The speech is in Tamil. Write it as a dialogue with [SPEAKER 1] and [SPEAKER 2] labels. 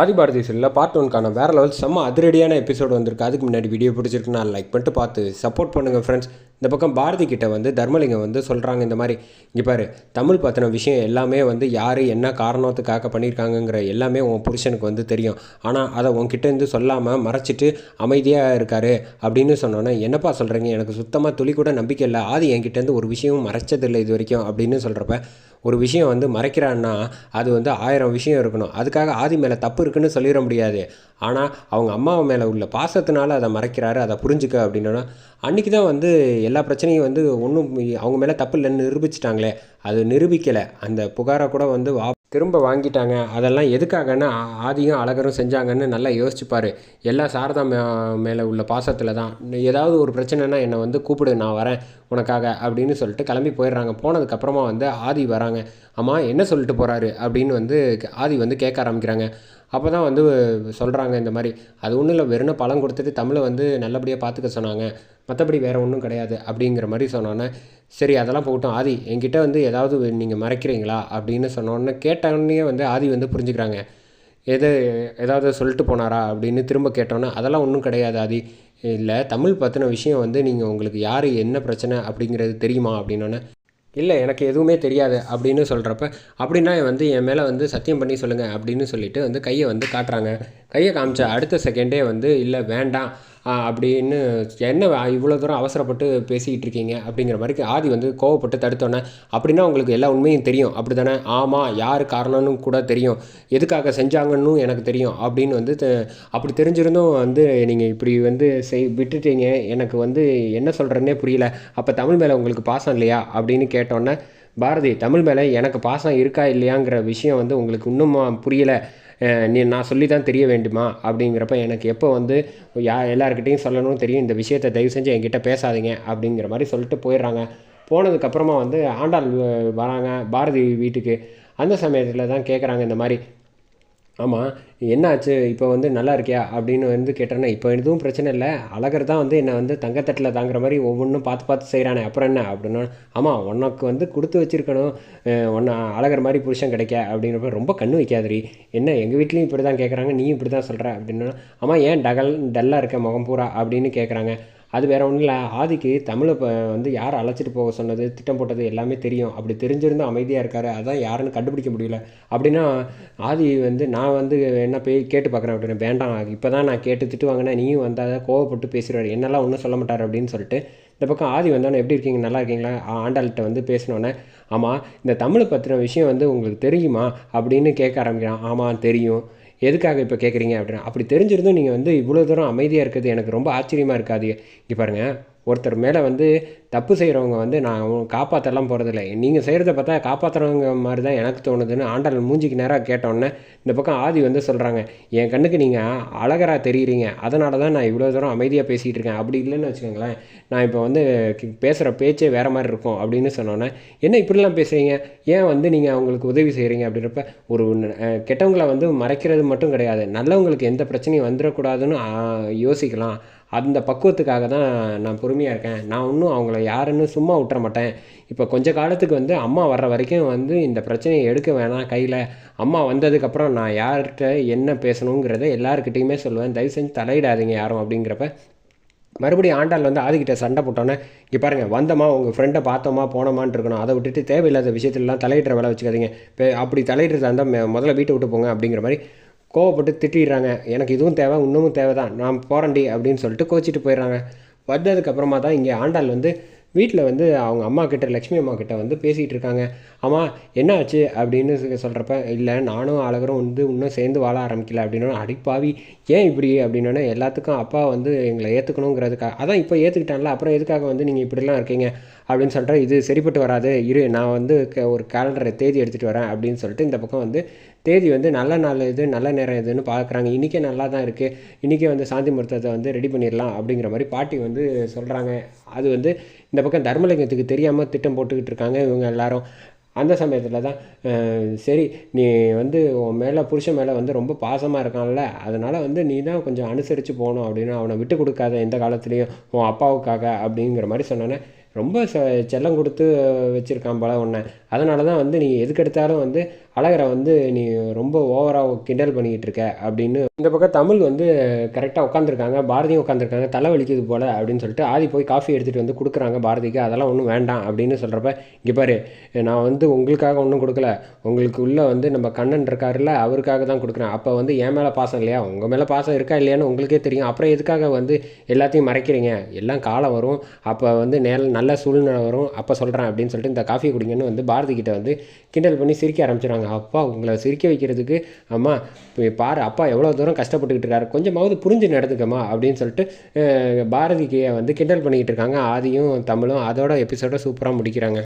[SPEAKER 1] ஆதிபாரதி சீரியலில் பார்ட் ஒன்க்கான வேறு லெவல் செம்ம அதிரடியான எபிசோடு வந்திருக்கு. அதுக்கு முன்னாடி வீடியோ பிடிச்சிருக்குன்னா லைக் பண்ணிட்டு பார்த்து சப்போர்ட் பண்ணுங்கள் ஃப்ரெண்ட்ஸ் இந்த பக்கம் பாரதி கிட்ட வந்து தர்மலிங்கம் வந்து சொல்கிறாங்க இந்த மாதிரி இங்கே பாரு தமிழ் பற்றின விஷயம் எல்லாமே வந்து யார் என்ன காரணத்துக்காக பண்ணியிருக்காங்கங்கிற எல்லாமே உன் புருஷனுக்கு வந்து தெரியும். ஆனால் அதை உன்கிட்டேருந்து சொல்லாமல் மறைச்சிட்டு அமைதியாக இருக்காரு அப்படின்னு சொன்னோன்னே என்னப்பா சொல்கிறீங்க எனக்கு சுத்தமாக துளி கூட நம்பிக்கை இல்லை. ஆதி என்கிட்டேருந்து ஒரு விஷயமும் மறைச்சதில்லை இது வரைக்கும் அப்படின்னு சொல்கிறப்ப ஒரு விஷயம் வந்து மறைக்கிறான்னா அது வந்து ஆயிரம் விஷயம் இருக்கணும். அதுக்காக ஆதி மேலே தப்பு இருக்குன்னு சொல்லிட முடியாது. ஆனால் அவங்க அம்மாவை மேலே உள்ள பாசத்தினால அதை மறைக்கிறாரு அதை புரிஞ்சுக்க அப்படின்னா அன்றைக்கி தான் வந்து எல்லா பிரச்சனையும் வந்து ஒன்றும் அவங்க மேலே தப்பு இல்லைன்னு நிரூபிச்சிட்டாங்களே அது நிரூபிக்கலை. அந்த புகாரை கூட வந்து வா திரும்ப வாங்கிட்டாங்க. அதெல்லாம் எதுக்காகன்னு ஆதியும் அழகரும் செஞ்சாங்கன்னு நல்லா யோசிச்சுப்பார். எல்லாம் சாரதா மே மேலே உள்ள பாசத்தில் தான். ஏதாவது ஒரு பிரச்சனைனா என்னை வந்து கூப்பிடு நான் வரேன் உனக்காக அப்படின்னு சொல்லிட்டு கிளம்பி போயிடுறாங்க. போனதுக்கப்புறமா வந்து ஆதி வராங்க. அம்மா என்ன சொல்லிட்டு போகிறாரு அப்படின்னு வந்து ஆதி வந்து கேட்க ஆரம்பிக்கிறாங்க. அப்போ தான் வந்து சொல்கிறாங்க இந்த மாதிரி அது ஒன்றும் இல்லை வெறும் பழம் கொடுத்துட்டு தமிழை வந்து நல்லபடியாக பார்த்துக்க சொன்னாங்க. மற்றபடி வேறு ஒன்றும் கிடையாது அப்படிங்கிற மாதிரி சொன்னோன்னே சரி அதெல்லாம் போகட்டும். ஆதி என்கிட்ட வந்து ஏதாவது நீங்கள் மறைக்கிறீங்களா? அப்படின்னு சொன்னோன்னே கேட்டோன்னே வந்து ஆதி வந்து புரிஞ்சுக்கிறாங்க. எது ஏதாவது சொல்லிட்டு போனாரா? அப்படின்னு திரும்ப கேட்டோன்னே அதெல்லாம் ஒன்றும் கிடையாது ஆதி. இல்லை தமிழ் பற்றின விஷயம் வந்து நீங்கள் உங்களுக்கு யார் என்ன பிரச்சனை அப்படிங்கிறது தெரியுமா? அப்படின்னோன்னே இல்லை எனக்கு எதுவுமே தெரியாது அப்படின்னு சொல்கிறப்ப அப்படின்னா வந்து என் மேலே வந்து சத்தியம் பண்ணி சொல்லுங்கள் அப்படின்னு சொல்லிட்டு வந்து கையை வந்து காட்டுறாங்க. கையை காமிச்ச அடுத்த செகண்டே வந்து இல்லை வேண்டாம். அப்படின்னு என்ன இவ்வளோ தூரம் அவசரப்பட்டு பேசிக்கிட்டு இருக்கீங்க? அப்படிங்கிற மாதிரி ஆதி வந்து கோவப்பட்டு தடுத்தோன்னே அப்படின்னா உங்களுக்கு எல்லா உண்மையும் தெரியும். அப்படி தானே ஆமாம் யார் காரணம்னு கூட தெரியும். எதுக்காக செஞ்சாங்கன்னு எனக்கு தெரியும். அப்படின்னு வந்து அப்படி தெரிஞ்சிருந்தும் வந்து நீங்கள் இப்படி வந்து செய் விட்டுட்டீங்க. எனக்கு வந்து என்ன சொல்கிறேன்னே புரியல. அப்போ தமிழ் மேலே உங்களுக்கு பாசம் இல்லையா? அப்படின்னு கேட்டோன்னே பாரதி தமிழ் மேலே எனக்கு பாசம் இருக்கா இல்லையாங்கிற விஷயம் வந்து உங்களுக்கு இன்னும் புரியல. நீ நான் சொல்லி தான் தெரிய வேண்டுமா? அப்படிங்கிறப்ப எனக்கு எப்போ வந்து யா எல்லாருக்கிட்டையும் சொல்லணும்னு தெரியும் இந்த விஷயத்தை தயவு செஞ்சு என்கிட்ட பேசாதீங்க அப்படிங்கிற மாதிரி சொல்லிட்டு போயிடுறாங்க. போனதுக்கப்புறமா வந்து ஆண்டாள் வராங்க பாரதி வீட்டுக்கு. அந்த சமயத்தில் தான் கேட்குறாங்க இந்த மாதிரி ஆமாம் என்னாச்சு? இப்போ வந்து நல்லா இருக்கியா? அப்படின்னு வந்து கேட்டேன்னா இப்போ எதுவும் பிரச்சனை இல்லை. அழகர் தான் வந்து என்னை வந்து தங்கத்தட்டில் தாங்குற மாதிரி ஒவ்வொன்றும் பார்த்து பார்த்து செய்கிறானே அப்புறம் என்ன? அப்படின்னா ஆமாம் உனக்கு வந்து கொடுத்து வச்சுருக்கணும். உன்னை அழகர் மாதிரி புருஷன் கிடைக்க அப்படிங்கிறப்ப ரொம்ப கண்ணு வைக்காதரி என்ன எங்கள் வீட்லேயும் இப்படி தான் கேட்குறாங்க நீயும் இப்படி தான் சொல்கிற அப்படின்னா ஆமாம் ஏன் டகல் டல்லாக இருக்க முகம் பூரா அப்படின்னு கேட்குறாங்க அது வேற ஒன்றும் இல்லை. ஆதிக்கு தமிழை இப்போ வந்து யார் அழைச்சிட்டு போக சொன்னது திட்டம் போட்டது எல்லாமே தெரியும். அப்படி தெரிஞ்சிருந்து அமைதியாக இருக்கார். அதான் யாருன்னு கண்டுபிடிக்க முடியல. அப்படின்னா ஆதி வந்து நான் வந்து என்ன போய் கேட்டு பார்க்குறேன் அப்படின்னு வேண்டாம் இப்போ தான் நான் கேட்டு திட்டு வாங்கினா நீயும் வந்தால் கோவப்பட்டு பேசுகிறார் என்னெல்லாம் ஒன்றும் சொல்ல மாட்டார் அப்படின்னு சொல்லிட்டு இந்த பக்கம் ஆதி வந்தோடனே எப்படி இருக்கீங்க? நல்லா இருக்கீங்களா? ஆண்டாள்கிட்ட வந்து பேசினோன்னே ஆமாம் இந்த தமிழை பற்றின விஷயம் வந்து உங்களுக்கு தெரியுமா? அப்படின்னு கேட்க ஆரம்பிக்கிறான். ஆமாம் தெரியும். எதுக்காக இப்போ கேட்குறீங்க அப்படின்னா அப்படி தெரிஞ்சிருந்தும் நீங்கள் வந்து இவ்வளோ தூரம் அமைதியாக இருக்கிறது எனக்கு ரொம்ப ஆச்சரியமாக இருக்காது. இங்கே பாருங்கள் ஒருத்தர் மேலே வந்து தப்பு செய்கிறவங்க வந்து நான் காப்பாற்றலாம் போகிறதில்ல நீங்கள் செய்கிறத பார்த்தா காப்பாற்றுறவங்க மாதிரி தான் எனக்கு தோணுதுன்னு ஆண்டாள் மூஞ்சிக்கு நேராக கேட்டோன்னே இந்த பக்கம் ஆதி வந்து சொல்கிறாங்க என் கண்ணுக்கு நீங்கள் அழகராக தெரியுறீங்க. அதனால தான் நான் இவ்வளோ தூரம் அமைதியாக பேசிகிட்டு இருக்கேன். அப்படி இல்லைன்னு வச்சுக்கோங்களேன். நான் இப்போ வந்து பேசுகிற பேச்சே வேறு மாதிரி இருக்கும் அப்படின்னு சொன்னோன்னே என்ன இப்படிலாம் பேசுகிறீங்க ஏன் வந்து நீங்கள் அவங்களுக்கு உதவி செய்கிறீங்க அப்படின்றப்ப ஒரு கெட்டவங்களை வந்து மறைக்கிறது மட்டும் கிடையாது. நல்லவங்களுக்கு எந்த பிரச்சனையும் வந்துடக்கூடாதுன்னு யோசிக்கலாம். அந்த பக்குவத்துக்காக தான் நான் பொறுமையாக இருக்கேன். நான் இன்னும் அவங்கள யாருன்னு சும்மா விட்டுற மாட்டேன் இப்போ கொஞ்ச காலத்துக்கு வந்து அம்மா வர்ற வரைக்கும் வந்து இந்த பிரச்சனையை எடுக்க வேணாம் கையில். அம்மா வந்ததுக்கப்புறம் நான் யார்கிட்ட என்ன பேசணுங்கிறத எல்லாருக்கிட்டையுமே சொல்லுவேன். தயவு செஞ்சு தலையிடாதீங்க யாரும் அப்படிங்கிறப்ப. மறுபடியும் ஆண்டாள் வந்து ஆதிக்கிட்ட சண்டை போட்டோன்னே இங்கே பாருங்கள் வந்தோமா உங்கள் ஃப்ரெண்டை பார்த்தோமா போனோமான்னு இருக்கணும். அதை விட்டுட்டு தேவையில்லாத விஷயத்துலலாம் தலையிடுற வேலை வச்சுக்காதீங்க. இப்போ அப்படி தலையிடுறதா இருந்தால் முதல்ல வீட்டை விட்டு போங்க அப்படிங்கிற மாதிரி கோவப்பட்டு திட்டிடுறாங்க. எனக்கு இதுவும் தேவை இன்னமும் தேவை தான் நான் போகிறேன்டி அப்படின்னு சொல்லிட்டு கோச்சிட்டு போயிடுறாங்க. வந்ததுக்கப்புறமா தான் இங்கே ஆண்டாள் வந்து வீட்டில் வந்து அவங்க அம்மா கிட்ட லக்ஷ்மி அம்மா கிட்ட வந்து பேசிகிட்டு இருக்காங்க. அம்மா என்ன ஆச்சு அப்படின்னு சொல்கிறப்ப இல்லை நானும் அழகரும் வந்து இன்னும் சேர்ந்து வாழ ஆரம்பிக்கல. அப்படின்னா அடிப்பாவி ஏன் இப்படி? அப்படின்னா எல்லாத்துக்கும் அப்பா வந்து எங்களை ஏற்றுக்கணுங்கிறதுக்காக அதான் இப்போ ஏற்றுக்கிட்டான்ல அப்புறம் எதுக்காக வந்து நீங்கள் இப்படிலாம் இருக்கீங்க? அப்படின்னு சொல்கிறேன் இது சரிப்பட்டு வராது இரு நான் வந்து ஒரு கேலண்டரை தேதி எடுத்துகிட்டு வரேன் அப்படின்னு சொல்லிட்டு இந்த பக்கம் வந்து தேதி வந்து நல்ல நாள் இது நல்ல நேரம் இதுன்னு பார்க்குறாங்க. இன்றைக்கே நல்லா தான் இருக்குது இன்றைக்கே வந்து சாந்தி முகூர்த்தத்தை வந்து ரெடி பண்ணிடலாம் அப்படிங்கிற மாதிரி பாட்டி வந்து சொல்கிறாங்க அது வந்து இந்த பக்கம் தர்மலிங்கத்துக்கு தெரியாமல் திட்டம் போட்டுக்கிட்டு இருக்காங்க இவங்க எல்லாரும். அந்த சமயத்தில் தான் சரி நீ வந்து உன் மேலே புருஷன் மேலே வந்து ரொம்ப பாசமாக இருக்கான்ல. அதனால் வந்து நீ தான் கொஞ்சம் அனுசரித்து போகணும் அப்படின்னு அவனை விட்டு கொடுக்காத எந்த காலத்துலேயும் உன் அப்பாவுக்காக அப்படிங்கிற மாதிரி சொன்னோன்னே ரொம்ப ச செல்லம் கொடுத்து வச்சுருக்கான் போல உன்னை. அதனால தான் வந்து நீ எதுக்கெடுத்தாலும் வந்து அழகரை வந்து நீ ரொம்ப ஓவராக கிண்டல் பண்ணிக்கிட்டு இருக்க அப்படின்னு இந்த பக்கம் தமிழ் வந்து கரெக்டாக உட்காந்துருக்காங்க பாரதியும் உட்காந்துருக்காங்க தலை வலிக்குது போல் அப்படின்னு சொல்லிட்டு ஆதி போய் காஃபி எடுத்துகிட்டு வந்து கொடுக்குறாங்க பாரதிக்கு. அதெல்லாம் ஒன்றும் வேண்டாம் அப்படின்னு சொல்கிறப்ப இங்கே பாரு நான் வந்து உங்களுக்காக ஒன்றும் கொடுக்கல. உங்களுக்கு உள்ளே வந்து நம்ம கண்ணன் இருக்காருல்ல அவருக்காக தான் கொடுக்குறேன். அப்போ வந்து என் மேலே பாசம் இல்லையா? உங்கள் மேலே பாசம் இருக்கா இல்லையான்னு உங்களுக்கே தெரியும். அப்புறம் எதுக்காக வந்து எல்லாத்தையும் மறைக்கிறீங்க? எல்லாம் காலம் வரும். அப்போ வந்து நேர நல்ல சூழ்நிலை வரும். அப்போ சொல்கிறேன் அப்படின்னு சொல்லிட்டு இந்த காஃபி குடிங்கன்னு வந்து பாரதி கிட்ட வந்து கிண்டல் பண்ணி சிரிக்க ஆரம்பிச்சிடுறாங்க அப்பா உங்களை சிரிக்க வைக்கிறதுக்கு அம்மா இப்போ பாரு அப்பா எவ்வளோ தூரம் கஷ்டப்பட்டுக்கிட்டு இருக்காரு. கொஞ்சமாவது புரிஞ்சு நடந்துக்கம்மா அப்படின்னு சொல்லிட்டு பாரதிக்கு வந்து கிண்டல் பண்ணிக்கிட்டு இருக்காங்க. ஆதியும் தமிழும் அதோட எபிசோட சூப்பராக முடிக்கிறாங்க.